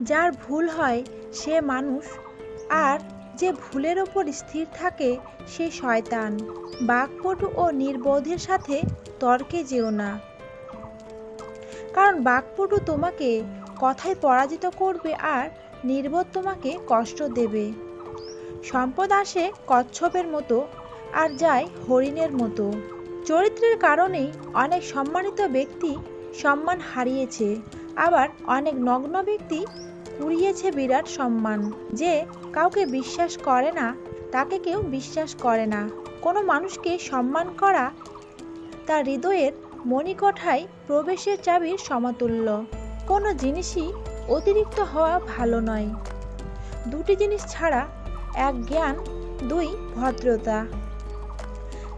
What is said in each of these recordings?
যার ভুল হয় সে মানুষ, আর যে ভুলের ওপর স্থির থাকে সে শয়তান। বাকপটু ও নির্বোধের সাথে তর্কে যেও না। কারণ বাকপটু তোমাকে কথায় পরাজিত করবে আর নির্বোধ তোমাকে কষ্ট দেবে। সম্পদ আসে কচ্ছপের মতো আর যায় হরিণের মতো। চরিত্রের কারণেই অনেক সম্মানিত ব্যক্তি সম্মান হারিয়েছে, আবার অনেক নগ্ন ব্যক্তি কুড়িয়েছে বিরাট সম্মান যে কাউকে বিশ্বাস করে না, তাকে কেউ বিশ্বাস করে না। কোনো মানুষকে সম্মান করা তার হৃদয়ের মণিকঠায় প্রবেশের চাবির সমতুল্য। কোনো জিনিসই অতিরিক্ত হওয়া ভালো নয়। দুটি জিনিস ছাড়া এক জ্ঞান, দুই ভদ্রতা।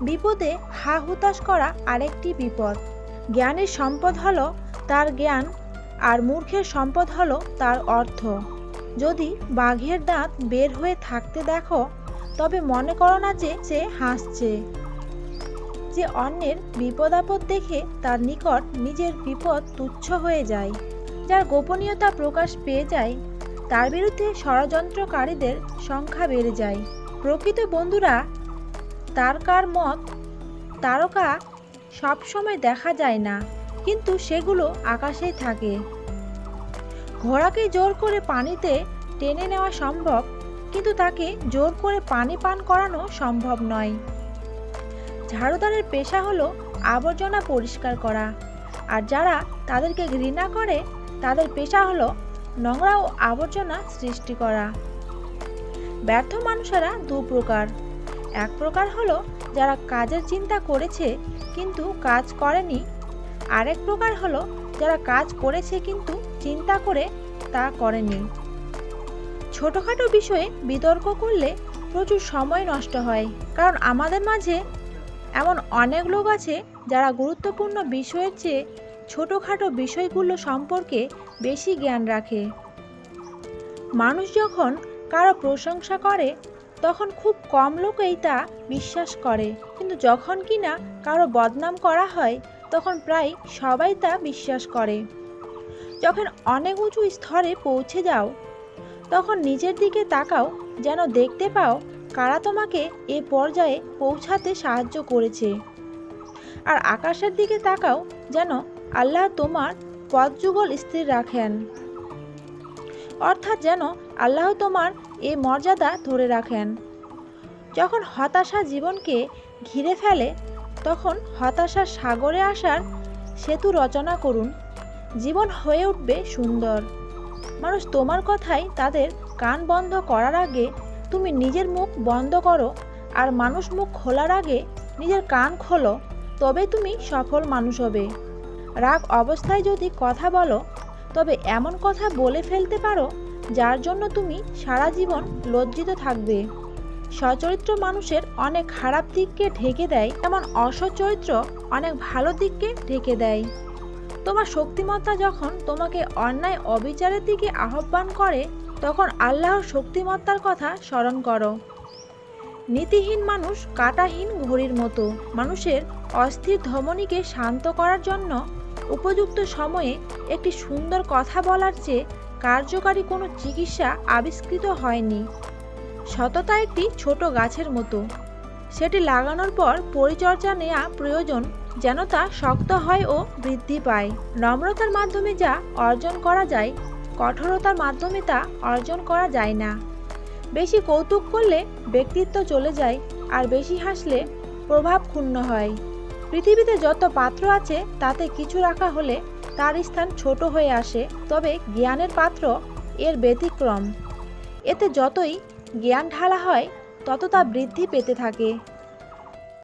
বিপদে হা হুতাশ করা আরেকটি বিপদ। জ্ঞানের সম্পদ হলো তার জ্ঞান আর মূর্খের সম্পদ হলো তার অর্থ। যদি বাঘের দাঁত বের হয়ে থাকতে দেখো, তবে মনে করো না যে সে হাসছে। যে অন্যের বিপদ আপদ দেখে তার নিকট নিজের বিপদ তুচ্ছ হয়ে যায়, যার গোপনীয়তা প্রকাশ পেয়ে যায়, তার বিরুদ্ধে ষড়যন্ত্রকারীদের সংখ্যা বেড়ে যায়। প্রকৃত বন্ধুরা, তারকার মত তারকা সবসময় দেখা যায় না। কিন্তু সেগুলো আকাশেই থাকে। ঘোড়াকে জোর করে পানিতে টেনে নেওয়া সম্ভব, কিন্তু তাকে জোর করে পানি পান করানো সম্ভব নয়। ঝাড়ুদারের পেশা হলো আবর্জনা পরিষ্কার করা, আর যারা তাদেরকে ঘৃণা করে, তাদের পেশা হলো নোংরা ও আবর্জনা সৃষ্টি করা। ব্যর্থ মানুষেরা দু প্রকার। এক প্রকার হলো যারা কাজের চিন্তা করেছে, কিন্তু কাজ করেনি আরেক প্রকার হলো, যারা কাজ করেছে কিন্তু চিন্তা করে তা করেনি ছোটোখাটো বিষয়ে বিতর্ক করলে প্রচুর সময় নষ্ট হয়। কারণ আমাদের মাঝে এমন অনেক লোক আছে যারা গুরুত্বপূর্ণ বিষয়ের চেয়ে ছোটোখাটো বিষয়গুলো সম্পর্কে বেশি জ্ঞান রাখে। মানুষ যখন কারও প্রশংসা করে, তখন খুব কম লোকেই তা বিশ্বাস করে। কিন্তু যখন কিনা কারও বদনাম করা হয় তখন প্রায় সবাই তা বিশ্বাস করে। যখন অনেক উঁচু স্তরে পৌঁছে যাও, তখন নিজের দিকে তাকাও, যেন দেখতে পাও কারা তোমাকে এ পর্যায়ে পৌঁছাতে সাহায্য করেছে। আর আকাশের দিকে তাকাও, যেন আল্লাহ তোমার পথযুগল স্থির রাখেন। অর্থাৎ যেন আল্লাহ তোমার এ মর্যাদা ধরে রাখেন। যখন হতাশা জীবনকে ঘিরে ফেলে তখন হতাশার সাগরে আসার সেতু রচনা করুন। জীবন হয়ে উঠবে সুন্দর। মানুষ তোমার কথাই তাদের কান বন্ধ করার আগে তুমি নিজের মুখ বন্ধ করো আর মানুষ মুখ খোলার আগে নিজের কান খোলো, তবে তুমি সফল মানুষ হবে। রাগ অবস্থায় যদি কথা বলো, তবে এমন কথা বলে ফেলতে পারো, যার জন্য তুমি সারা জীবন লজ্জিত থাকবে। সচরিত্র মানুষের অনেক খারাপ দিককে ঢেকে দেয়, এমন অসচরিত্র অনেক ভালো দিককে ঢেকে দেয়। তোমার শক্তিমত্তা যখন তোমাকে অন্যায় অবিচারের দিকে আহ্বান করে, তখন আল্লাহর শক্তিমত্তার কথা স্মরণ করো। নীতিহীন মানুষ কাটাহীন ঘড়ির মতো। মানুষের অস্থির ধমনীকে শান্ত করার জন্য উপযুক্ত সময়ে একটি সুন্দর কথা বলার চেয়ে কার্যকারী কোনো চিকিৎসা আবিষ্কৃত হয়নি। সততা একটি ছোট গাছের মতো। সেটি লাগানোর পর পরিচর্যা নেওয়া প্রয়োজন যেন তা শক্ত হয় ও বৃদ্ধি পায়। নম্রতার মাধ্যমে যা অর্জন করা যায়, কঠোরতার মাধ্যমে তা অর্জন করা যায় না। বেশি কৌতুক করলে ব্যক্তিত্ব চলে যায় আর বেশি হাসলে প্রভাব ক্ষুণ্ণ হয়। পৃথিবীতে যত পাত্র আছে, তাতে কিছু রাখা হলে তার স্থান ছোট হয়ে আসে, তবে জ্ঞানের পাত্র এর ব্যতিক্রম। এতে যতই জ্ঞান ঢালা হয় তত তা বৃদ্ধি পেতে থাকে।